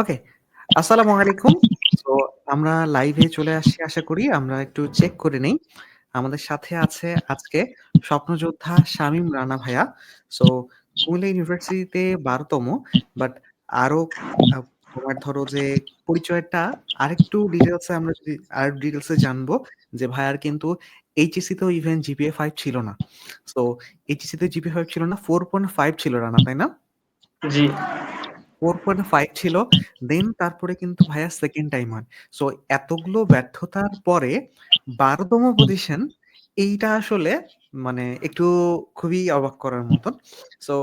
ওকে। আসসালামু আলাইকুম। সো আমরা লাইভে চলে আসছি আশা করি। আমরা একটু চেক করে নেই। আমাদের সাথে আছে আজকে স্বপ্নযোদ্ধা শামীম রানা ভাইয়া। সো কুমিল্লা ইউনিভার্সিটিতে ১২ তম বাট আরও তোমার ধরো যে পরিচয়টা আরেকটু ডিটেইলস এ আমরা যদি আর ডিটেইলস এ জানব যে ভাইয়ার কিন্তু এইচএসসি তেও ইভেন জিপিএ ফাইভ ছিল না। সো এইচএসসি তে জিপিএ ফাইভ ছিল না, 4.5 ছিল রানা, তাই না? জি। 4.5 ছিল। দেন তারপরে কিন্তু ভাইয়া সেকেন্ড টাইমার। সো এতগুলো ব্যর্থতার পরে ১২ তম পজিশন এইটা আসলে মানে একটু খুবই অবাক করার মতন। সো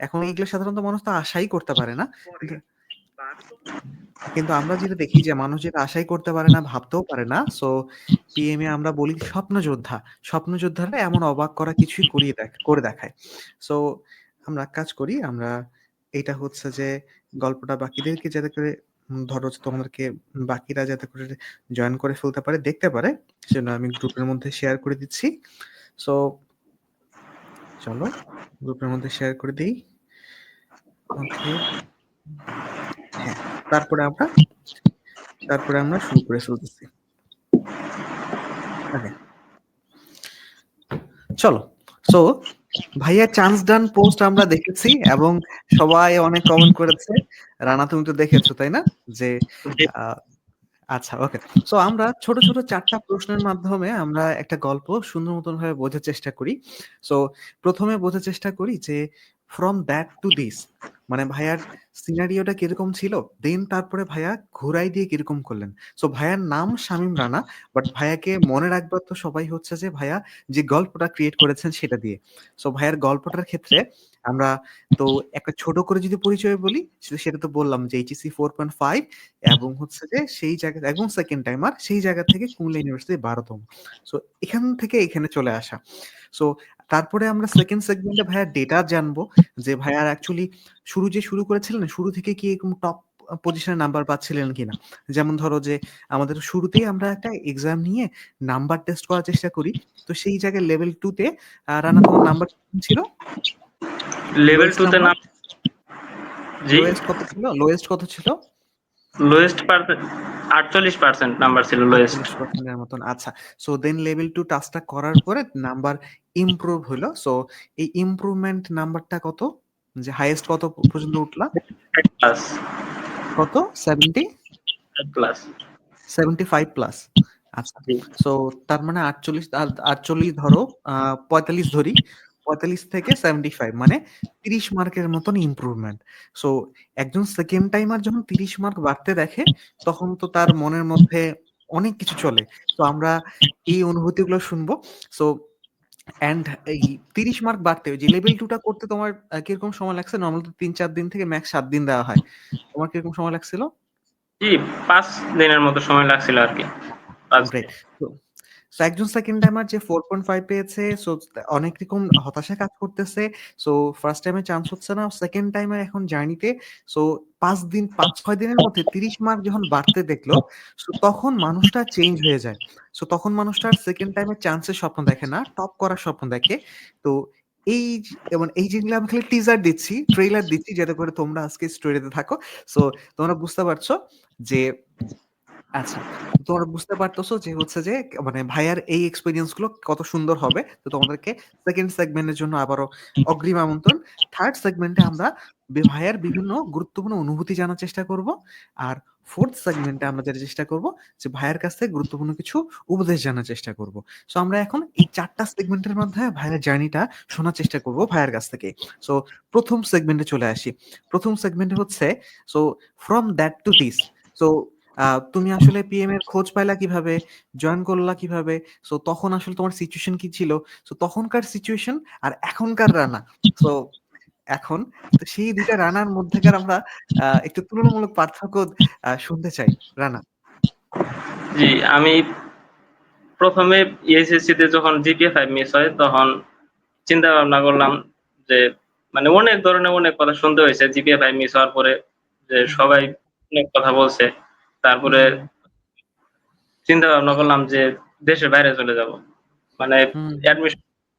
এখন এগুলো সাধারণত মানুষ তো আশাই করতে পারে না। কিন্তু আমরা যেটা দেখি যে মানুষ যেটা আশাই করতে পারে না, ভাবতেও পারে না। সো এ আমরা বলি স্বপ্নযোদ্ধা। স্বপ্নযোদ্ধারা এমন অবাক করা কিছুই করিয়ে দেখ করে দেখায়। সো আমরা কাজ করি, আমরা এটা হচ্ছে যে গল্পটা বাকিদেরকে যাতে করে ধরো যে তোমাদেরকে বাকিরা যাতে করে জয়েন করে ফেলতে পারে, দেখতে পারে, সেজন্য আমি গ্রুপের মধ্যে শেয়ার করে দিচ্ছি। সো চলো গ্রুপের মধ্যে শেয়ার করে দিই। হ্যাঁ, তারপরে আমরা তারপরে আমরা শুরু করে ফেলতেছি। চলো। সো ভাইয়া চান্স ডান পোস্ট আমরা দেখেছি এবং সবাই অনেক কমেন্ট করেছে। রানা তুমি তো দেখেছ, তাই না? যে। আচ্ছা ওকে। তো আমরা ছোট, ছোট চারটা প্রশ্নের মাধ্যমে আমরা একটা গল্প সুন্দর মতন ভাবে বোঝার চেষ্টা করি। সো প্রথমে বোঝার চেষ্টা করি যে ফ্রম দ্যাট টু দিস মানে ভাইয়ার সিনারিওটা কীরকম ছিল? দেন তারপরে ভাইয়া ঘুরাই দিয়ে কীরকম করলেন। সো ভাইয়ার নাম শামীম রানা। বাট ভাইয়াকে মনে রাখবার তো সবাই হচ্ছে যে ভাইয়া যে গল্পটা ক্রিয়েট করেছেন সেটা দিয়ে। সো ভাইয়ার গল্পটার ক্ষেত্রে আমরা তো একটা ছোট করে যদি পরিচয় বলি, সেটা তো বললাম যে এইচএসি ফোর পয়েন্ট ফাইভ এবং হচ্ছে যে সেই জায়গা এবং সেকেন্ড টাইমার সেই জায়গা থেকে কুমিল্লা ইউনিভার্সিটি ১২ তম। সো এখান থেকে এখানে চলে আসা। সো তারপরে আমরা সেকেন্ড সেগমেন্টে ভাইয়ার ডেটা জানব যে ভাইয়ার অ্যাকচুয়ালি শুরু যে শুরু করেছিলেন, শুরু থেকে কি এরকম টপ পজিশনে নাম্বার পাচ্ছিলেন কিনা? যেমন ধরো যে আমাদের শুরুতেই আমরা একটা এক্সাম নিয়ে নাম্বার টেস্ট করার চেষ্টা করি। তো সেই জায়গায় লেভেল 2 তে রানা তোমার নাম্বার ছিল? লেভেল 2 তে নাম্বার? নাম জি। লোয়েস্ট কত ছিল? লোয়েস্ট কত ছিল? লোয়েস্ট পারসে 48% নাম্বার ছিল লোয়েস্ট। মতন। আচ্ছা। সো দেন লেভেল 2 টাস্কটা করার পরে নাম্বার ইমপ্রুভ হইল। সো এই ইমপ্রুভমেন্ট নাম্বারটা কত? যে হাইয়েস্ট কত পর্যন্ত উঠলা? কত? 70? প্লাস। 75 প্লাস। আচ্ছা। সো তার মানে 48 আ 48 ধরো 45 ধরি। 45 থেকে 75 মানে 30 মার্কের মতন ইমপ্রুভমেন্ট। সো একজন সেকেন্ড টাইমার যখন 30 মার্ক বাড়তে দেখে, তখন তো তার মনের মধ্যে অনেক কিছু চলে। তো আমরা এই অনুভূতিগুলো শুনব। সো অ্যান্ড এই 30 মার্ক বাড়তে যে লেভেল 2 টা করতে তোমার কীরকম সময় লাগছে? নরমালি তো ৩-৪ দিন থেকে ম্যাক্স সাত দিন দেওয়া হয়। তোমার কীরকম সময় লাগছিল? জি, ৫ দিনের মতো সময় লাগছিল আরকি। ৫ গ্রেট। দিন। তো সো একজন সেকেন্ড টাইমার যে 4.5 পেয়েছে সো অনেক রকম হতাশা কাজ করতেছে। সো ফার্স্ট টাইমে চান্স হচ্ছে না। সেকেন্ড টাইমে এখন জার্নিতে সো ৫ দিন ৫-৬ দিনের মধ্যে 30 মার্ক যখন বাড়তে দেখল, সো তখন মানুষটা চেঞ্জ হয়ে যায়। সো তখন মানুষটা সেকেন্ড টাইমে চান্সের স্বপ্ন দেখে না, টপ করার স্বপ্ন দেখে। তো এই মানে এই যেগুলো আমি খালি টিজার দিচ্ছি, ট্রেইলার দিচ্ছি যাতে করে তোমরা আজকে স্টোরিতে থাকো। সো তোমরা বুঝতে পারছ যে আচ্ছা। তোমরা বুঝতে পারতেছো যে হচ্ছে যে মানে ভাইয়ার এই এক্সপেরিয়েন্সগুলো কত সুন্দর হবে। তো তোমাদেরকে সেকেন্ড সেগমেন্টের জন্য আবারও অগ্রিম আমন্ত্রণ। থার্ড সেগমেন্টে আমরা ভাইয়ার বিভিন্ন গুরুত্বপূর্ণ অনুভূতি জানার চেষ্টা করব। আর ফোর্থ সেগমেন্টে আমরা যেটা চেষ্টা করব যে ভাইয়ার কাছ থেকে গুরুত্বপূর্ণ কিছু উপদেশ জানার চেষ্টা করব। সো আমরা এখন এই ৪ টা সেগমেন্টের মাধ্যমে ভাইয়ার জার্নিটা শোনার চেষ্টা করব ভাইয়ার কাছ থেকে। সো ১ম সেগমেন্টে চলে আসি। ১ম সেগমেন্টে হচ্ছে so from that to this. So তুমি আসলে পিএম এর খোঁজ পাইলা কীভাবে? জয়েন করলা কীভাবে? সো তখন আসলে তোমার সিচুয়েশন কি ছিল? সো তখনকার সিচুয়েশন আর এখনকার রানা। সো এখন তো সেই ২ টা রানার মধ্যেকার আমরা একটু তুলনামূলক পার্থক্য শুনতে চাই। রানা। জি, আমি ১ম এ এইচএসসি তে যখন জিপিএ 5 মিস হয় তখন চিন্তা ভাবনা করলাম যে মানে অনেক ধরনের অনেক কথা শুনতে হয়েছে জিপিএ 5 মিস হওয়ার পরে যে সবাই অনেক কথা বলছে। তারপরে চিন্তা ভাবনা করলাম যে দেশের বাইরে চলে যাব। মানে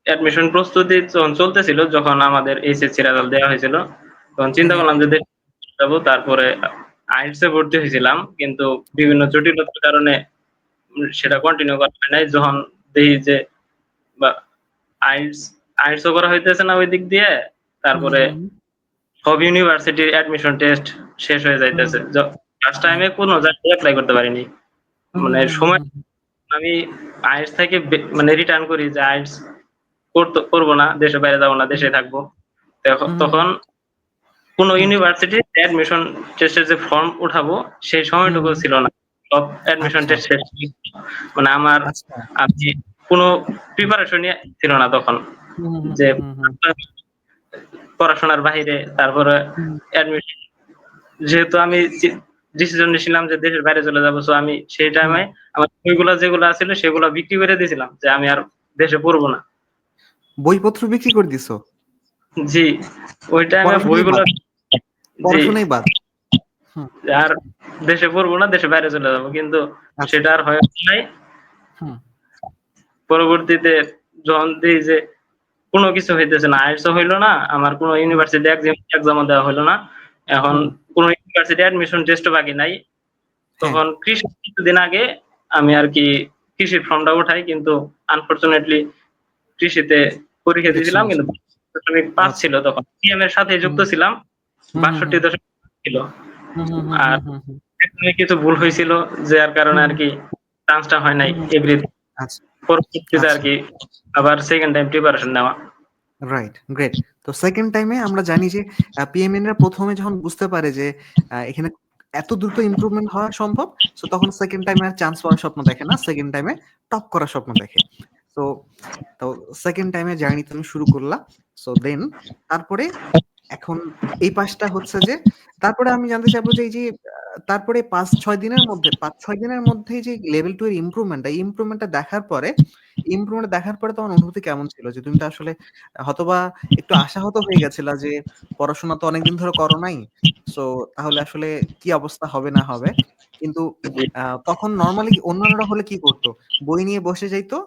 অ্যাডমিশন প্রস্তুতি যখন চলতেছিল যখন আমাদের এইচএসসি রেজাল্ট দেওয়া হয়েছিল, তখন চিন্তা করলাম। যে দেশে যাব তারপরে এ ভর্তি হয়েছিলাম কিন্তু বিভিন্ন জটিলতার কারণে সেটা কন্টিনিউ করা হয় নাই। যখন দেখি যে বা আইএলটিএস আইএলটিএস করা হইতেছে না ওই দিক দিয়ে তারপরে সব ইউনিভার্সিটির অ্যাডমিশন টেস্ট শেষ হয়ে যাইতেছে। ফার্স্ট টাইমে কোনো জায়গায় অ্যাপ্লাই করতে পারিনি। মানে সময় আমি আইএলটিএস থেকে মানে রিটার্ন করি যে করতে করব না দেশে বাইরে যাব না দেশে থাকব। তখন কোনো ইউনিভার্সিটি অ্যাডমিশন টেস্টের যে ফর্ম উঠাবো সেই সময়টুকু ছিল না। সব অ্যাডমিশন আচ্ছা। টেস্ট শেষ। মানে আমার আচ্ছা। আমি কোনো প্রিপারেশনই ছিল না তখন। যে পড়াশোনার বাইরে তারপরে অ্যাডমিশন যেহেতু আমি ডিসিশন নিয়েছিলাম যে দেশের বাইরে চলে যাব। সো আমি সেই টাইমে আমার বইগুলো যেগুলো ছিল সেগুলো বিক্রি করে দিয়েছিলাম যে আমি আর দেশে পড়ব না। বইপত্র বিক্রি করে দিছো? জি ওই টাইমে বইগুলো পড়াশোনাই বাদ। আর দেশে পড়ব না দেশে বাইরে চলে যাব। কিন্তু আচ্ছা। সেটা আর হয় নাই। পরবর্তীতে যখন দিই যে কোনো কিছু হইতেছে না আইএলটিএস হইল না আমার কোনো ইউনিভার্সিটি এক্সাম দেওয়া হলো না। এখন। কোনো ইউনিভার্সিটি অ্যাডমিশন টেস্ট বাকি নাই। তখন কৃষি কিছুদিন আগে আমি আর কি কৃষির ফর্মটা উঠাই কিন্তু আনফরচুনেটলি কৃষিতে পরীক্ষা দিয়েছিলাম কিন্তু দশমিক পাঁচ আচ্ছা। ছিল তখন। সিএম এর সাথে যুক্ত ছিলাম বাষট্টি দশমিক ছিল। আর- কিছু ভুল হয়েছিল যার কারণে আর কি চান্সটা হয় নাই আচ্ছা। পরবর্তীতে আর আচ্ছা। কি আবার সেকেন্ড টাইম প্রিপারেশন নেওয়া। রাইট গ্রেট তো সেকেন্ড টাইমে আমরা জানি যে পিএমএন এর প্রথমে যখন বুঝতে পারে যে এখানে এত দ্রুত ইমপ্রুভমেন্ট হওয়া সম্ভব তো তখন সেকেন্ড টাইমে আর চান্স পাওয়ার স্বপ্ন দেখে না। সেকেন্ড টাইমে টপ করার স্বপ্ন দেখে। তো তো সেকেন্ড টাইমে জার্নি তুমি শুরু করলা সো দেন তারপরে এখন এই পাশটা হচ্ছে যে, তারপরে আমি জানতে চাইব যে এই যে, তারপরে পাঁচ, ছয় দিনের মধ্যে, পাঁচ, ছয় দিনের মধ্যে যে লেভেল টু এর ইমপ্রুভমেন্ট এই ইমপ্রুভমেন্টটা দেখার পরে ইমপ্রুভমেন্ট দেখার পরে তোমার অনুভূতি কেমন ছিল? যে তুমি তো আসলে হয়তোবা একটু আশাহত হয়ে গেছিলা যে পড়াশোনা তো অনেকদিন ধরে করো নাই সো তাহলে আসলে কি অবস্থা হবে না হবে? কিন্তু তখন নর্মালি অন্যান্যরা হলে কি করতো? বই নিয়ে বসে যাইতো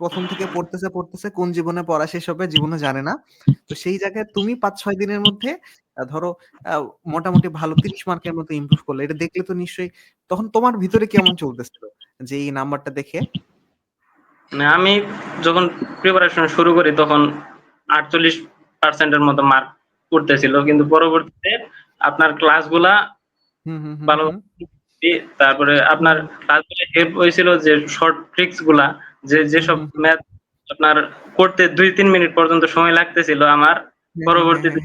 প্রথম থেকে পড়তেছে পড়তেছে কোন জীবনে পড়া শেষ হবে জীবনে জানে না। তো সেই জায়গায় তুমি পাঁচ ছয় দিনের মধ্যে ধরো মোটামুটি ভালো তিরিশ মার্কের মতো ইমপ্রুভ করলে এটা দেখলে তো নিশ্চয়ই তখন তোমার ভিতরে কেমন চলতেছিল যে এই নাম্বারটা দেখে? মানে আমি যখন প্রিপারেশন শুরু করি তখন আটচল্লিশ পার্সেন্টের মতো মার্ক করতেছিল কিন্তু পরবর্তীতে আপনার ক্লাসগুলা হুম হুম হুম, ভালো তারপরে আপনার ক্লাসগুলো হেল্প হয়েছিল যে শর্ট ট্রিক্সগুলা যে যেসব। ম্যাথ আপনার করতে দুই তিন মিনিট পর্যন্ত সময় লাগতেছিল আমার। পরবর্তীতে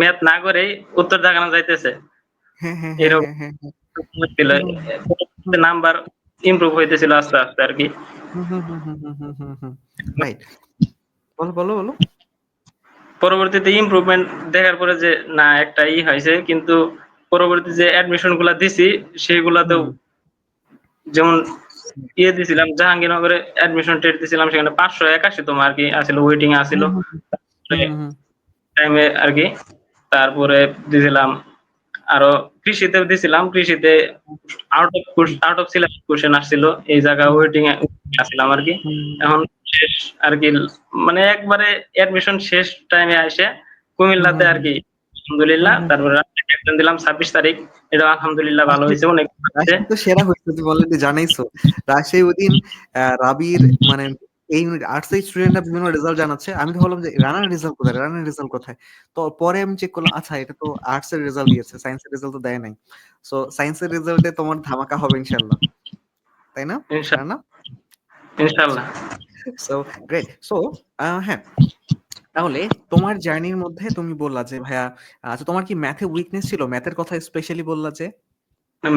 ম্যাথ না করেই উত্তর দেখানো যাইতেছে। হ্যাঁ হ্যাঁ এরকম হ্যাঁ ছিল। নাম্বার ইমপ্রুভ হইতেছিল আস্তে আস্তে আর কি। বলো বলো বলো। পরবর্তীতে ইমপ্রুভমেন্ট দেখার পরে যে না একটা ই হয়েছে কিন্তু পরবর্তী যে অ্যাডমিশনগুলা দিছি সেগুলাতেও। যেমন ইয়ে দিছিলাম জাহাঙ্গীরনগরে অ্যাডমিশন টেট দিছিলাম সেখানে পাঁচশো একাশি তোমার আর কি আসলে ওয়েটিং আসিল। টাইমে আর কি তারপরে দিছিলাম আরও কৃষিতে দিছিলাম কৃষিতে out of out of syllabus question আসছিল এই জায়গা ওয়েটিং আসছিলাম আর কি। এখন শেষ আর কি মানে একবারে অ্যাডমিশন শেষ টাইমে আসে কুমিল্লাতে আর কি আলহামদুলিল্লাহ। তারপরে এক্সাম দিলাম ছাব্বিশ তারিখ। এটা আলহামদুলিল্লাহ ভালো হয়েছে অনেক সেরা হয়েছে তুমি অলরেডি জানাইছো। রাজশাহী ওইদিন আহ, রাবির মানে এই আর্টস এর স্টুডেন্টরা বিভিন্ন রেজাল্ট জানাচ্ছে। আমি তো ভাবলাম যে রানার রেজাল্ট কোথায়? রানার রেজাল্ট কোথায়? তো পরে আমি চেক করলাম আচ্ছা এটা তো আর্টস এর রেজাল্ট দিয়েছে সায়েন্সের রেজাল্ট তো দেয় নাই। সো সায়েন্সের রেজাল্টে তোমার ধামাকা হবে ইনশাল্লাহ তাই না? ইনশা- রানা ইনশাল্লাহ সো গ্রেট সো হ্যাঁ। তাহলে তোমার জার্নির মধ্যে তুমি বললা যে ভাইয়া আচ্ছা তোমার কি ম্যাথে উইকনেস ছিল? ম্যাথের কথা স্পেশালি বললা যে?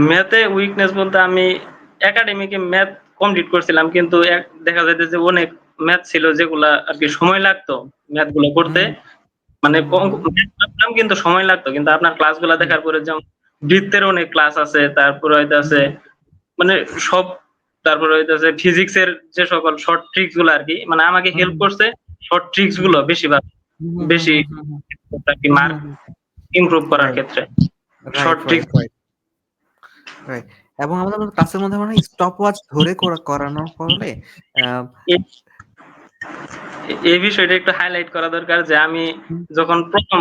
ম্যাথে উইকনেস বলতে আমি একাডেমিকে ম্যাথ কমপ্লিট করছিলাম কিন্তু এক- দেখা যাইতে যে অনেক ম্যাথ ছিল যেগুলা আর কি সময় লাগতো ম্যাথগুলো করতে। মানে কম- পারতাম কিন্তু সময় লাগতো কিন্তু আপনার ক্লাসগুলো দেখার পরে যেমন বৃত্তের অনেক ক্লাস আছে তারপরে হয়তো আছে মানে সব তারপরে হইতেছে ফিজিক্স এর যে সকল শর্ট ট্রিক্সগুলো আর কি মানে আমাকে হেল্প করছে। শর্ট ট্রিক্সগুলো বেশি মার্ক ইমপ্রুভ করার ক্ষেত্রে শর্ট. Right. এবং আমাদের ক্লাসের মধ্যে মানে স্টপ ওয়াচ ধরে করা- করানোর ফলে এই বিষয়টা একটু হাইলাইট করা দরকার যে আমি যখন প্রথম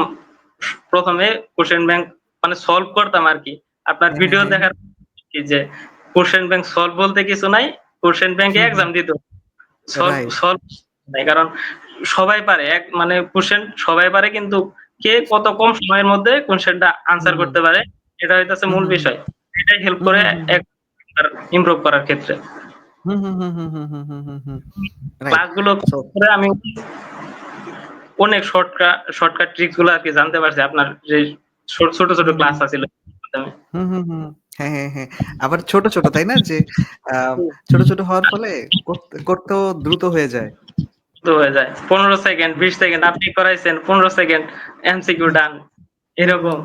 প্রথমে কোশ্চেন ব্যাংক মানে সলভ করতাম আর কি আপনার হ্যাঁ, ভিডিও হ্যাঁ। দেখার কি যে কোশ্চেন ব্যাংক সলভ বলতে কিছু নাই কোশ্চেন ব্যাংকে। এক্সাম দিত সলভ সলভ নাই কারণ সবাই পারে এক মানে কোশ্চেন সবাই পারে কিন্তু কে কত কম সময়ের মধ্যে কোশ্চেনটা আনসার করতে পারে এটা হইতাছে মূল বিষয়। এটাই হেল্প করে এক ইমপ্রুভ করার ক্ষেত্রে। ক্লাসগুলো করে আমি অনেক শর্টকাট শর্টকাট ট্রিক্সগুলো আর কি জানতে পারছি আপনার যে ছোট ছোট ছোট ক্লাস আছিল। হ্যাঁ হ্যাঁ হ্যাঁ। আবার ছোট ছোট তাই না? যে ছোট ছোট হওয়ার ফলে করতেও দ্রুত হয়ে যায়। হয়ে যায় পনেরো সেকেন্ড বিশ সেকেন্ড আপনি করাইছেন পনেরো সেকেন্ড এমসিকিউ ডান এরকম.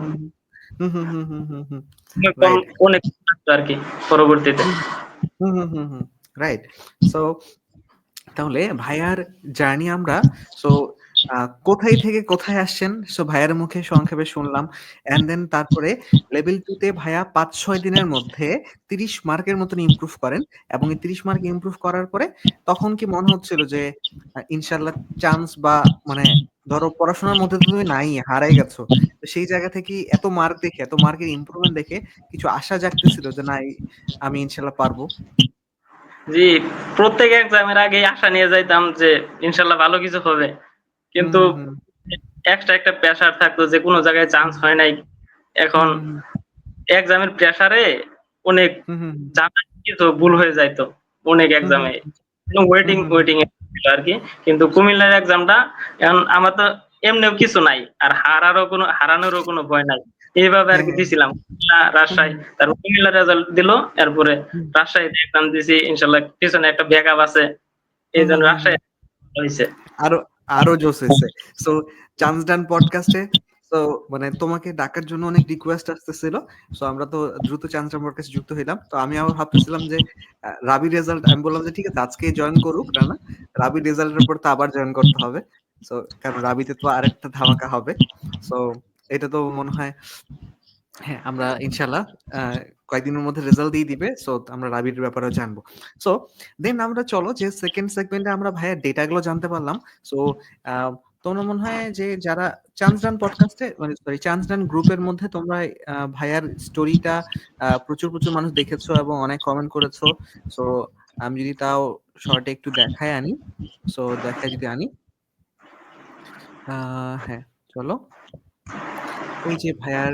অনেক আর কি পরবর্তীতে। রাইট। সো তাহলে ভাইয়ার জার্নি আমরা সো কোথায় থেকে কোথায় আসছেন? সো ভাইয়ার মুখে সংক্ষেপে শুনলাম। এন্ড দেন তারপরে লেভেল ২ তে ভাইয়া ৫-৬ দিনের মধ্যে ৩০ মার্কের মতন ইমপ্রুভ করেন এবং এই ৩০ মার্ক ইমপ্রুভ করার পরে তখন কি মনে হচ্ছিল যে ইনশাল্লাহ চান্স বা মানে ধরো পড়াশোনার মধ্যে তো তুমি নাই, হারাই গেছো। তো সেই জায়গা থেকে এত মার্ক দেখে, এত মার্কের ইমপ্রুভমেন্ট দেখে কিছু আশা জাগতেছিল যে না এই আমি ইনশাল্লাহ পারব? জি প্রত্যেক এক্সামের আগে আশা নিয়ে যাইতাম যে ইনশাল্লাহ ভালো কিছু হবে কিন্তু এক্সট্রা একটা প্রেশার থাকতো যে কোনো জায়গায় চান্স হয় নাই। এখন এক্সামের প্রেশারে অনেক জানা কিছু ভুল হয়ে যাইতো অনেক এক্সামে ওয়েটিং। ওয়েটিং আর কি। কিন্তু কুমিল্লার এক্সামটা এখন আমার তো এমনিও কিছু নাই আর হারারও কোনো হারানোরও কোনো ভয় নাই। এইভাবে আর কি হ্যাঁ। দিছিলাম। রাজশাহী। তারপর কুমিল্লা রেজাল্ট দিল এরপরে। রাজশাহীতে এক্সাম দিছি। ইনশাল্লাহ পিছনে একটা ব্যাকআপ আছে। এই জন্য রাজশাহী হয়েছে আরও আরও জোস হয়েছে সো চান্স ডান পডকাস্টে সো মানে তোমাকে ডাকার জন্য অনেক রিকোয়েস্ট আসতেছিল। সো আমরা তো দ্রুত চান্স ডান পডকাস্টে যুক্ত হইলাম। তো আমি আবার ভাবতেছিলাম যে রাবি রেজাল্ট আমি বললাম যে, ঠিক আছে, আজকেই জয়েন করুক, না না রাবি রেজাল্টের পর তো আবার জয়েন করতে হবে। সো কারণ রাবিতে তো আরেকটা ধামাকা হবে। সো এটা তো মনে হয় হ্যাঁ, আমরা ইনশাআল্লাহ আ কয়েকদিনের মধ্যে রেজাল্ট দিয়ে দিবে। সো আমরা রাবির ব্যাপারেও জানব। সো দেন আমরা চলো যে সেকেন্ড সেগমেন্টে আমরা ভাইয়ার ডেটা গুলো জানতে পারলাম। সো তোমরা মনে হয় যে যারা চান্স ডান পডকাস্টে মানে সরি চান্স ডান গ্রুপের মধ্যে তোমরা ভাইয়ার স্টোরিটা প্রচুর, প্রচুর মানুষ দেখেছ এবং অনেক কমেন্ট করেছ। সো আমি যদি তাও শর্টে একটু দেখায় আনি। সো দেখায় যদি আনি। হ্যাঁ, চলো। এই যে ভাইয়ার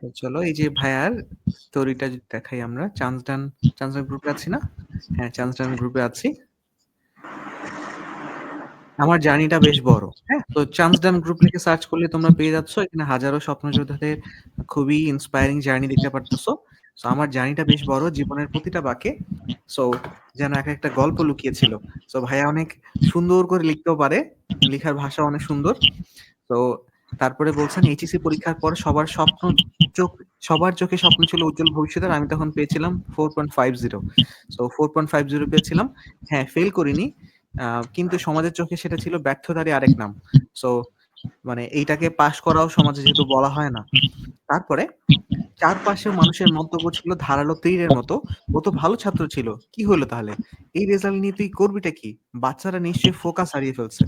তো চলো এই যে ভাইয়ার স্টোরিটা দেখাই আমরা চান্স ডান চান্স ডান গ্রুপে আছি না? হ্যাঁ, চান্স ডান গ্রুপে আছি। আমার জার্নিটা বেশ বড়। হ্যাঁ? তো চান্স ডান গ্রুপ লিখে সার্চ করলে তোমরা পেয়ে যাচ্ছ। এখানে হাজারো স্বপ্নযোদ্ধাদের খুবই ইন্সপায়ারিং জার্নি দেখতে পারতেছো। সো আমার জার্নিটা বেশ বড়। জীবনের প্রতিটা বাঁকে সো যেন এক একটা গল্প লুকিয়েছিল সো ভাইয়া অনেক সুন্দর করে লিখতেও পারে। লিখার ভাষা অনেক সুন্দর। তো তারপরে বলছেন এইচএসসি পরীক্ষার পর সবার স্বপ্ন চোখ সবার চোখে স্বপ্ন ছিল উজ্জ্বল ভবিষ্যতের। আমি তখন পেয়েছিলাম 4.50 সো 4.50 পেয়েছিলাম। হ্যাঁ, ফেল করিনি। কিন্তু সমাজের চোখে সেটা ছিল ব্যর্থতারই আরেক নাম। সো মানে এইটাকে পাশ করাও সমাজে যেহেতু বলা হয় না। তারপরে চারপাশে মানুষের মন্তব্য ছিল ধারালো তীরের মতো। ও তো ভালো ছাত্র ছিল। কি হলো তাহলে? এই রেজাল্ট নিয়ে তুই করবিটা কি? বাচ্চারা নিশ্চয়ই ফোকাস হারিয়ে ফেলছে।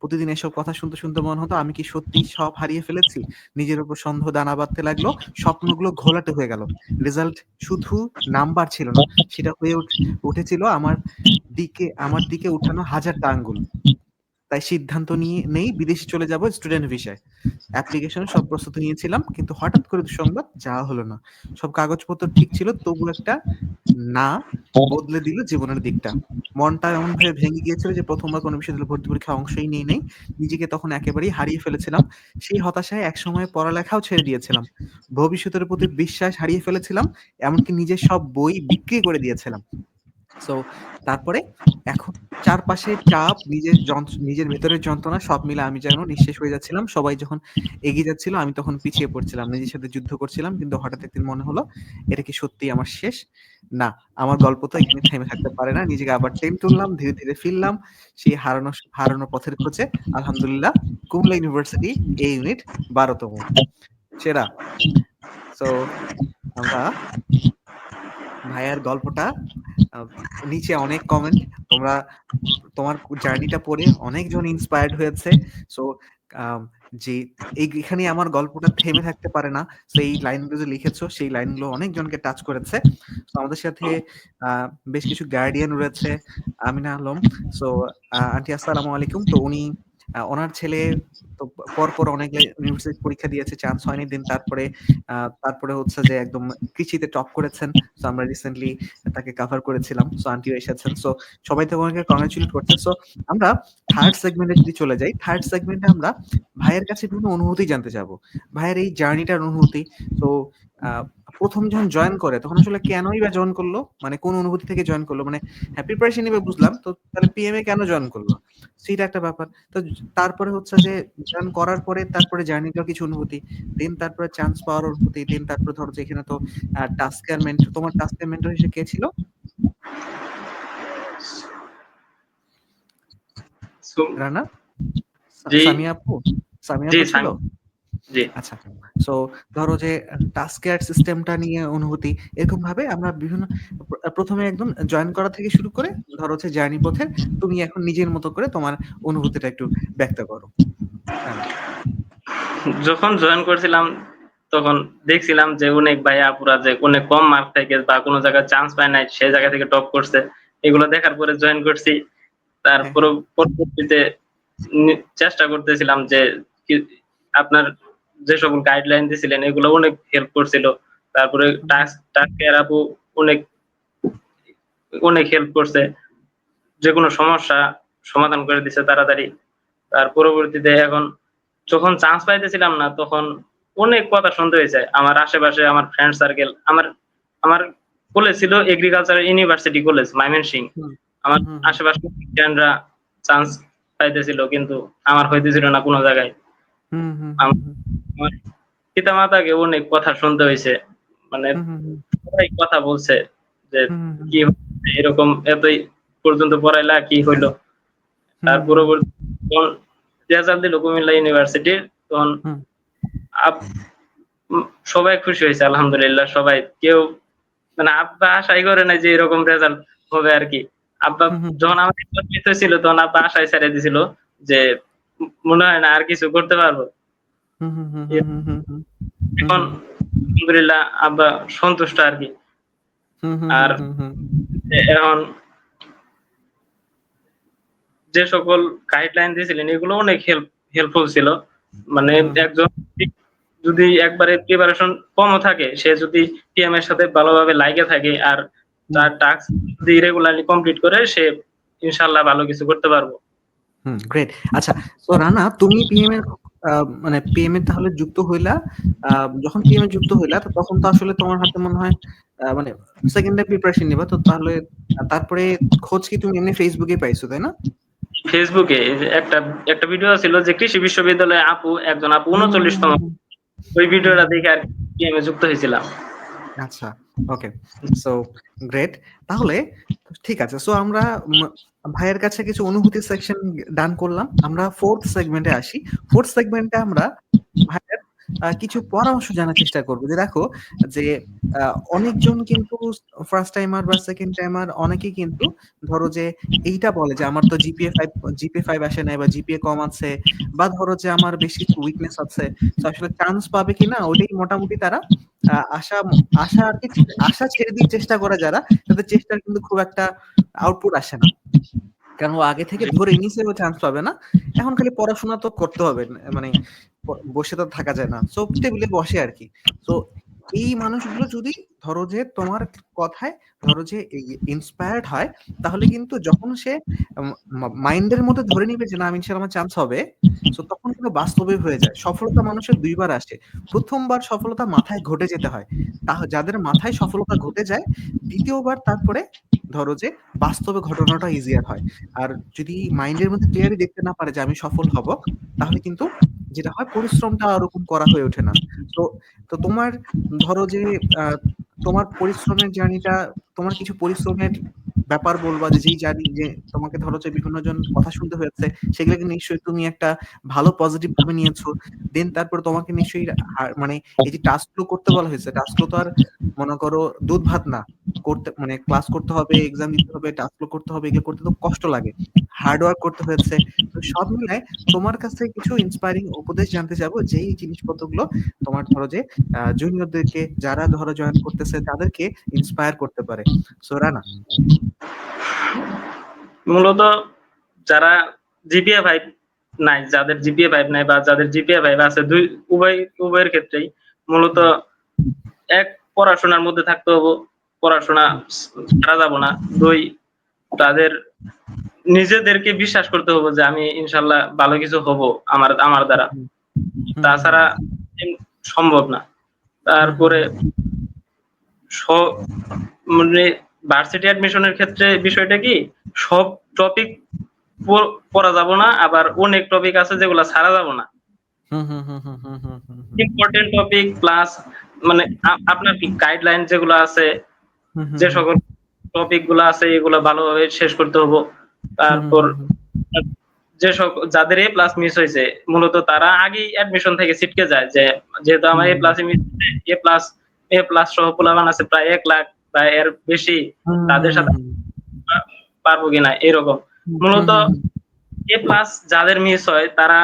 প্রতিদিন এসব কথা শুনতে, শুনতে মনে হতো আমি কি সত্যি সব হারিয়ে ফেলেছি? নিজের উপর সন্দেহ দানা বাঁধতে লাগল। স্বপ্নগুলো ঘোলাটে হয়ে গেল। রেজাল্ট শুধু নাম্বার ছিল না। সেটা হয়ে উঠ উঠেছিল আমার দিকে আমার দিকে উঠানো হাজারটা আঙ্গুল। তাই সিদ্ধান্ত নিয়ে নেই বিদেশে চলে যাব স্টুডেন্ট ভিসায়। অ্যাপ্লিকেশন সব প্রস্তুতি নিয়েছিলাম। কিন্তু হঠাৎ করে দুঃসংবাদ, যাওয়া হলো না। সব কাগজপত্র ঠিক ছিল, তবু একটা না বদলে দিল জীবনের দিকটা। মনটা এমনভাবে ভেঙে গিয়েছিল যে প্রথমবার কোনো বিশ্ববিদ্যালয়ে ভর্তি পরীক্ষা অংশই নিয়ে নেই নিজেকে তখন একেবারেই হারিয়ে ফেলেছিলাম। সেই হতাশায় একসময় পড়ালেখাও ছেড়ে দিয়েছিলাম। ভবিষ্যতের প্রতি বিশ্বাস হারিয়ে ফেলেছিলাম। এমনকি নিজের সব বই বিক্রি করে দিয়েছিলাম। সো তারপরে এখন চারপাশের চাপ, নিজের নিজের ভেতরের যন্ত্রণা সব মিলে আমি যেন নিঃশেষ হয়ে যাচ্ছিলাম। সবাই যখন এগিয়ে যাচ্ছিল আমি তখন পিছিয়ে পড়ছিলাম। নিজের সাথে যুদ্ধ করছিলাম। কিন্তু হঠাৎ একদিন মনে হলো এটা কি সত্যি আমার শেষ? না, আমার গল্প তো এখানে থেমে থাকতে পারে না। নিজেকে আবার টেনে তুললাম, ধীরে, ধীরে ফিরলাম সেই হারানো হারানো পথের খোঁজে। আলহামদুলিল্লাহ কুমলা ইউনিভার্সিটি এ ইউনিট বারোতম সেরা। সো আমরা ভাইয়ার গল্পটা নিচে অনেক কমেন্ট। তোমরা, তোমার জার্নিটা পড়ে অনেকজন ইন্সপায়ার্ড হয়েছে। সো যে, এই এখানেই আমার গল্পটা থেমে থাকতে পারে না। সো এই লাইনগুলো যে লিখেছো, সেই লাইনগুলো অনেকজনকে টাচ করেছে। সো আমাদের সাথে বেশ কিছু গার্ডিয়ান রয়েছে। আমিনা আলম। সো আন্টি, আসসালামু আলাইকুম। তো উনি আ উনার ছেলে তো পরপর অনেক ইউনিভার্সিটি পরীক্ষা দিয়েছে, চান্স হয়নি। দিন তারপরে তারপরে হচ্ছে যে একদম কৃষিতে টপ করেছেন। সো আমরা রিসেন্টলি তাকে কভার করেছিলাম। সো আন্টিও এসেছেন। সো সবাই তো ওনাকে কংগ্রাচুলেট করছে। সো আমরা থার্ড সেগমেন্টে যদি চলে যাই, থার্ড সেগমেন্টে আমরা ভাইয়ের কাছে বিভিন্ন অনুভূতি জানতে চাবো। ভাইয়ের এই জার্নিটার অনুভূতি। তো ১ম যখন জয়েন করে তখন আসলে কেনই বা জয়েন করল? মানে কোন অনুভূতি থেকে জয়েন করল? মানে হ্যাঁ, প্রিপারেশন নিবে বুঝলাম। তো তাহলে পিএম এ কেন জয়েন করল? সেটা একটা ব্যাপার। তো তারপরে হচ্ছে যে জয়েন করার পরে তারপরে জার্নিটার কিছু অনুভূতি। দেন তারপরে চান্স পাওয়ার অনুভূতি। দেন তারপরে ধরো যে এখানে তো আ টাস্কের মেন্টর তোমার টাস্কের মেন্টর হিসেবে কে ছিল? সু রানা? সামিয়া আপু? সামিয়া ছিল? জি। আচ্ছা। সো ধরো যে টাস্ক কেয়ার সিস্টেমটা নিয়ে অনুভূতি। এরকম ভাবে আমরা বিভিন্ন প্র ১ম এ একদম জয়েন করা থেকে শুরু করে ধরো হচ্ছে জার্নি পথে তুমি এখন নিজের মতো করে তোমার অনুভূতিটা একটু ব্যক্ত করো। যখন জয়েন করছিলাম তখন দেখছিলাম যে অনেক ভাইয়া আপুরা যে অনেক কম মার্ক থেকে বা কোন জায়গায় চান্স পায় নাই, সে জায়গা থেকে টপ করছে। এগুলো দেখার পরে জয়েন করছি। হ্যাঁ, তারপর হ্যাঁ। পরবর্তীতে নি চেষ্টা করতেছিলাম যে কি আপনার যে সকল গাইডলাইন দিছিলেন এগুলো অনেক হেল্প করছিল। তারপরে হুম। টাস্ক টাস্ক কেয়ার আপু অনেক অনেক হেল্প করছে। যেকোনো সমস্যা সমাধান করে দিছে তাড়াতাড়ি। তার পরবর্তীতে এখন যখন চান্স পাইতেছিলাম না তখন অনেক কথা শুনতে হয়েছে। আমার আশেপাশে আমার ফ্রেন্ড সার্কেল আমার আমার কলেজ ছিল agricultural university college Mymensingh আমার আশেপাশে ফ্রেন্ডরা চান্স পাইতেছিল কিন্তু আমার হইতেছিল না কোন জায়গায়। আমার পিতা-মাতাকে অনেক কথা শুনতে হইছে। মানে। সবাই কথা বলছে যে কি এরকম এতই পর্যন্ত পড়াইলা কি হইল? তার পরবর্তী যখন রেজাল্ট দিল কুমিল্লা ইউনিভার্সিটির তখন। সবাই খুশি হইছে আলহামদুলিল্লাহ সবাই। কেউ মানে আব্বা আশাই করে নাই যে এরকম রেজাল্ট হবে আর কি আব্বা যখন। আমাদের মিস তখন আব্বা আশায় ছেড়ে দিছিল যে মনে হয় না আর কিছু করতে পারব। এখন আলহামদুলিল্লাহ আব্বা সন্তুষ্ট আর হুম। এ এখন যে সকল গাইডলাইন দিয়েছিলেন এগুলো অনেক হেল্প হেল্পফুল ছিল। মানে। একজন যদি একবারে প্রিপারেশন কমও থাকে সে যদি টিএম এর সাথে ভালোভাবে লাইগা থাকে আর তার টাস্ক যদি রেগুলারলি কমপ্লিট করে সে ইনশাল্লাহ ভালো কিছু করতে পারব। হুম, গ্রেট। আচ্ছা, সো রানা তুমি পিএম এর মানে পিএম এ তাহলে যুক্ত হইলা। যখন পিএম এ যুক্ত হইলা তখন তো আসলে তোমার হাতে মনে হয় মানে সেকেন্ড প্রিপারেশন নিবা। তো তাহলে তারপরে খোঁজ কি তুমি এমনি এ পাইছো, তাই না? যে একটা একটা ভিডিও ছিল যে কৃষি বিশ্ববিদ্যালয়ে আপু একজন আপু হুম, হুম, ৩৯ তম হুম, হুম। ওই ভিডিওটা দেখে আরকি পিএম এ যুক্ত হয়েছিলাম। আচ্ছা, ওকে। So great. তাহলে ঠিক আছে। সো আমরা ভাইয়ের কাছে কিছু অনুভূতি সেকশন ডান করলাম। আমরা ফোর্থ সেগমেন্টে আসি। 4th সেগমেন্টে আমরা ভাইয়ের কিছু পরামর্শ জানার চেষ্টা করব। যে দেখো, যে অনেকজন কিন্তু ফার্স্ট টাইমার বা সেকেন্ড টাইমার অনেকেই কিন্তু ধরো যে এইটা বলে যে আমার তো জিপিএ ফাইভ জিপিএ ফাইভ আসে নাই বা জিপিএ কম আছে, বা ধরো যে আমার বেশ কিছু উইকনেস আছে। আসলে চান্স পাবে কিনা ওইটাই মোটামুটি তারা আশা আশা আরকি আশা ছেড়ে দিয়ে চেষ্টা করে যারা, তাদের চেষ্টার কিন্তু খুব একটা আউটপুট আসে না। কারণ ও আগে থেকে জি। ধরেই নিছে ও চান্স পাবে না। এখন খালি পড়াশোনা তো করতে হবে। মানে বসে তো থাকা যায় না। সো টেবিলে বসে আরকি। তো এই মানুষগুলো যদি ধরো যে তোমার কথায় ধরো যে ইন্সপায়ার্ড হয় তাহলে কিন্তু যখন সে মাইন্ডের মধ্যে ধরে নিবে যে না আমি আমার চান্স হবে। তো তখন কিন্তু বাস্তবে হয়ে যায়। সফলতা মানুষের দুইবার আসে। প্রথমবার সফলতা মাথায় ঘটে যেতে হয়। তাহ যাদের মাথায় সফলতা ঘটে যায়, দ্বিতীয়বার তারপরে ধরো যে বাস্তবে ঘটনাটা ইজিয়ার হয়। আর যদি মাইন্ডের মধ্যে ক্লিয়ারলি দেখতে না পারে যে আমি সফল হব, তাহলে কিন্তু যেটা হয় পরিশ্রমটা ওরকম করা হয়ে ওঠে না। তো তো তোমার ধরো যে তোমার পরিশ্রমের জার্নিটা তোমার কিছু পরিশ্রমের ব্যাপার বলবা যে যেই জানি যে তোমাকে ধরো যে বিভিন্ন জন কথা শুনতে হয়েছে সেগুলোকে নিশ্চয়ই তুমি একটা ভালো পজিটিভ ভাবে নিয়েছো। দেন তারপর তোমাকে নিশ্চয়ই মানে এই যে টাস্কগুলো করতে বলা হয়েছে, টাস্কগুলো তো আর মনে করো দুধ ভাত না। করতে মানে ক্লাস করতে হবে, এক্সাম দিতে হবে, টাস্কগুলো করতে হবে, এগুলো করতে তো কষ্ট লাগে। হার্ড ওয়ার্ক করতে হয়েছে। তো সব মিলায় তোমার কাছ কিছু ইন্সপায়ারিং উপদেশ জানতে চাবো যেই জিনিসপত্রগুলো তোমার ধরো যে জুনিয়রদেরকে যারা ধরো জয়েন করতেছে তাদেরকে ইন্সপায়ার করতে পারে। সো রানা। মূলত যারা জিপিএ 5 নাই, যাদের জিপিএ 5 নাই বা যাদের জিপিএ 5 আছে দুই উভয় উভয়ের ক্ষেত্রেই মূলত এক পড়াশোনার মধ্যে থাকতে হবে। পড়াশোনা ছাড়া যাব না। দুই তাদের নিজেদেরকে বিশ্বাস করতে হবে যে আমি ইনশাল্লাহ ভালো কিছু হব আমার আমার দ্বারা। তাছাড়া সম্ভব না। তারপরে মানে ভার্সিটি অ্যাডমিশনের ক্ষেত্রে বিষয়টা কি সব টপিক পড়া যাব না আবার অনেক টপিক আছে যেগুলা ছাড়া যাব না। ইম্পোর্টেন্ট টপিক প্লাস মানে আপনার কি গাইডলাইন যেগুলো আছে যে সকল টপিকগুলো আছে এগুলো ভালোভাবে শেষ করতে হবে। তারপর। যে সক যাদের এ প্লাস মিস হয়েছে মূলত তারা আগেই অ্যাডমিশন থেকে ছিটকে যায় যে যেহেতু আমার A plus miss A plus A plus সহ পোলাপান আছে প্রায় ১ লাখ বা এর বেশি তাদের সাথে পারব কিনা এরকম। মূলত। এ প্লাস যাদের মিস হয় তারা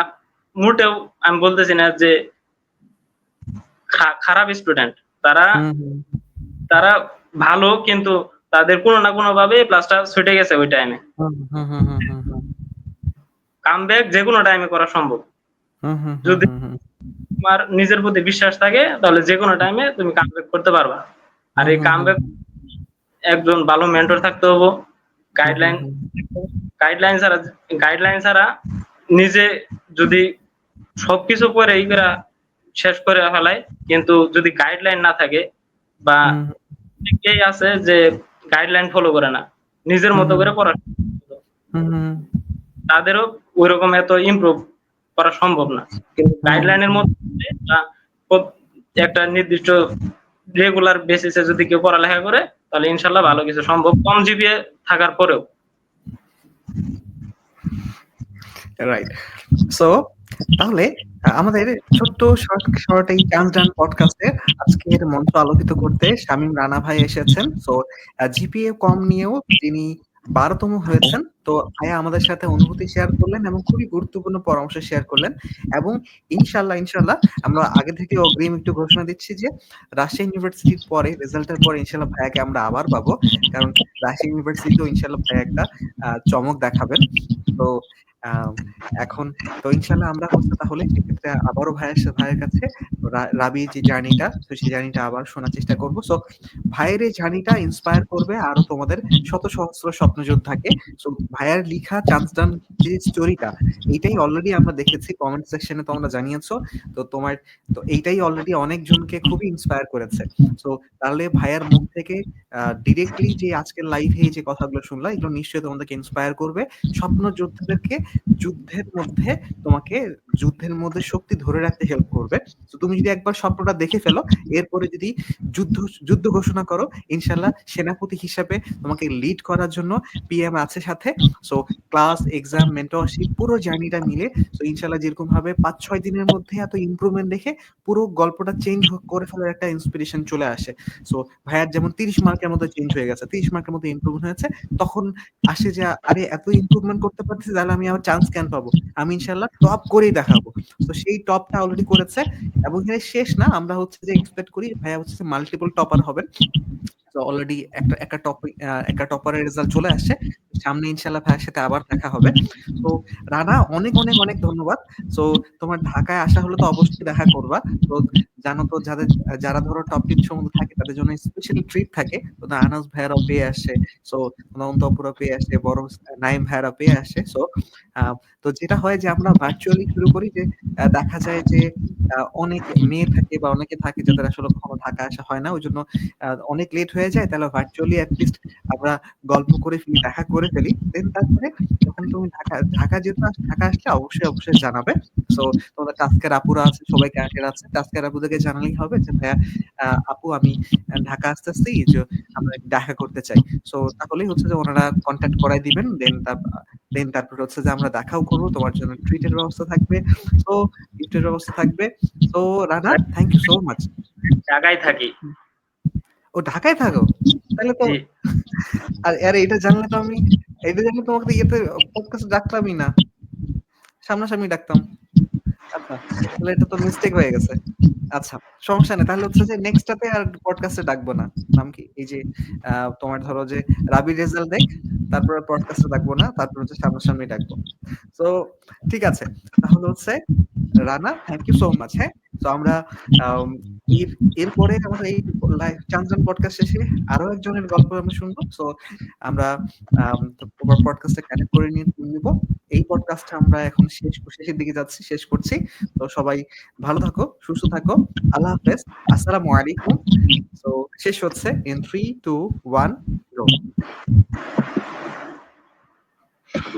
মোটেও আমি বলতেছি না যে খারাপ স্টুডেন্ট। তারা। তারা ভালো কিন্তু তাদের কোনো না কোনোভাবে এ প্লাসটা ছুটে গেছে ওই টাইমে। কামব্যাক যেকোনো টাইমে করা সম্ভব। যদি। তোমার নিজের প্রতি বিশ্বাস থাকে তাহলে যেকোনো টাইমে তুমি কামব্যাক করতে পারবা। আর এই কামব্যাক একজন ভালো মেন্টর থাকতে হবে। গাইডলাইন গাইডলাইন ছাড়া গাইডলাইন ছাড়া নিজে যদি সবকিছু করে কইরা শেষ করে ফেলায় কিন্তু যদি গাইডলাইন না থাকে বা। অনেকেই আছে যে গাইডলাইন ফলো করে না। নিজের মতো করে পড়া হুম, হুম। তাদেরও ঐরকম এত ইমপ্রুভ করা সম্ভব না। কিন্তু গাইডলাইনের মধ্যে একটা নির্দিষ্ট রেগুলার বেসিসে যদি কেউ পড়ালেখা করে তাহলে ইনশাল্লাহ ভালো কিছু সম্ভব। কম জিপিএ থাকার পরেও। রাইট। সো তাহলে আমাদের ছোট্ট শর্ট এই চান্স ডান পডকাস্টে আজকের মঞ্চ আলোকিত করতে শামীম রানা ভাই এসেছেন। আ জিপিএ কম নিয়েও তিনি ১২ তম হয়েছেন। তো ভাইয়া আমাদের সাথে অনুভূতি শেয়ার করলেন এবং খুবই গুরুত্বপূর্ণ পরামর্শ শেয়ার করলেন। এবং ইনশাআল্লাহ, ইনশাআল্লাহ আমরা আগে থেকে অগ্রিম একটু ঘোষণা দিচ্ছি যে রাজশাহী ইউনিভার্সিটির পরে রেজাল্টের পরে ইনশাআল্লাহ ভাইয়াকে আমরা আবার পাবো। কারণ রাজশাহী ইউনিভার্সিটিতেও ইনশাআল্লাহ ভাইয়া একটা চমক দেখাবেন। তো এখন তো ইনশাআল্লাহ আমরা হচ্ছে তাহলে সেক্ষেত্রে আবারও ভাইয়ের ভাইয়ের কাছে রা রাবির যে জার্নিটা, তো সেই জার্নিটা আবার শোনার চেষ্টা করব। সো ভাইয়ের এই জার্নিটা ইন্সপায়ার করবে আরও তোমাদের শত সহস্র স্বপ্নযোদ্ধাকে। সো ভাইয়ার লিখা চান্স ডান যে স্টোরিটা এইটাই অলরেডি আমরা দেখেছি কমেন্ট সেকশনে তোমরা জানিয়েছো। তো তোমার, তো এইটাই অলরেডি অনেকজনকে খুবই ইন্সপায়ার করেছে। সো তাহলে ভাইয়ার মুখ থেকে ডিরেক্টলি যে আজকের লাইভে যে কথাগুলো শুনলা, এগুলো নিশ্চয়ই তোমাদেরকে ইন্সপায়ার করবে। স্বপ্ন যোদ্ধাদেরকে যুদ্ধের মধ্যে তোমাকে যুদ্ধের মধ্যে শক্তি ধরে রাখতে হেল্প করবে। তো তুমি যদি একবার স্বপ্নটা দেখে ফেলো, এরপরে যদি যুদ্ধ যুদ্ধ ঘোষণা করো, ইনশাআল্লাহ সেনাপতি হিসাবে তোমাকে লিড করার জন্য পিএম আছে সাথে। সো ক্লাস, এক্সাম, মেন্টরশিপ পুরো জার্নিটা মিলে সো ইনশাআল্লাহ যেরকমভাবে ৫-৬ দিনের মধ্যে এত ইমপ্রুভমেন্ট দেখে পুরো গল্পটা চেঞ্জ করে ফেলার একটা ইন্সপিরেশন চলে আসে। সো ভাইয়ার যেমন ৩০ মার্কের মতো চেঞ্জ হয়ে গেছে। ৩০ মার্কের মতো ইমপ্রুভমেন্ট হয়েছে। তখন আসে যে আরে এত ইমপ্রুভমেন্ট করতে পারতেছি তাহলে আমি আবার চান্স কেন পাবো? আমি ইনশাল্লাহ টপ করেই দেখাবো। তো সেই টপটা অলরেডি করেছে এবং এখানে শেষ না, আমরা হচ্ছে যে এক্সপেক্ট করি, ভাইয়া হচ্ছে মাল্টিপল টপার হবেন। অলরেডি একটা একটা টপ আ একটা টপারের রেজাল্ট চলে আসছে। সামনে ইনশাল্লাহ ভাইয়ের সাথে আবার দেখা হবে। তো রানা অনেক, অনেক, অনেক ধন্যবাদ। তো তোমার ঢাকায় আসা হলে তো অবশ্যই দেখা করবা। তো জানো তো যাদের যারা ধরো টপ টিম সম্বন্ধে থাকে তাদের জন্য স্পেশাল ট্রিট থাকে। তো আনাস ভাইয়ারাও পেয়ে আসে। সো অনন্ত আপুরা পেয়ে আসে, বড় নাইম ভাইয়ারা পেয়ে আসে। সো তো যেটা হয় যে আমরা ভার্চুয়ালি শুরু করি যে দেখা যায় যে অনেক মেয়ে থাকে বা অনেকে থাকে যাদের আসলে কখনো ঢাকায় আসা হয় না। ওইজন্য আ অনেক লেট হয়ে যায় তাহলে ভার্চুয়ালি এট লিস্ট আমরা গল্প করে ফেলি, দেখা করে ফেলি। দেন তারপরে যখন তুমি ঢাকা ঢাকা আস ঢাকা আসলে অবশ্যই, অবশ্যই জানাবে। সো তোমাদের টাস্কের আপুরা আছে, সবাই কানেক্টেড আছে। টাস্কের আপুদেরকে জানালেই হবে যে ভাইয়া আপু আমি ঢাকা আসতেছি যে আমরা দেখা করতে চাই। সো তাহলেই হচ্ছে যে ওনারা কনট্যাক্ট করায় দিবেন। দেন তার দেন তারপরে হচ্ছে যে আমরা দেখাও করব। তোমার জন্য ট্রিটের ব্যবস্থা থাকবে। সো গিফটের ব্যবস্থা থাকবে। So Rana thank you so much. ঢাকায় থাকি। ও ঢাকায় থাকো? তাহলে তো আর আরে এটা জানলে তো আমি এটা জানলে তোমাকে তো ইয়েতে পডকাস্টে ডাকতামই না। সামনাসামনি ডাকতাম। আচ্ছা, তাহলে এটা তো মিস্টেক হয়ে গেছে। আচ্ছা, সমস্যা নেই। তাহলে হচ্ছে যে নেক্সট টাতে আর পডকাস্টে ডাকবো না। নাম কি? এই যে তোমার ধরো যে রাবির রেজাল্ট দেখ, তারপর পডকাস্টে ডাকবো না। তারপর হচ্ছে সামনাসামনি ডাকবো। সো ঠিক আছে। তাহলে হচ্ছে Rana thank you so much হ্যাঁ? সো আমরা আম এরপরে আমাদের এই লাইভ চাঞ্চন পডকাস্ট শেষে আরও একজনের গল্প আমরা শুনব। সো আমরা পডকাস্টে কানেক্ট করে নিয়ে নিব। এই পডকাস্টটা আমরা এখন শেষ শেষের দিকে যাচ্ছি, শেষ করছি। তো সবাই ভালো থাকো, সুস্থ থাকো। আল্লাহ হাফেজ। আসসালামু আলাইকুম। সো শেষ হচ্ছে ইন 3, 2, 1 গো।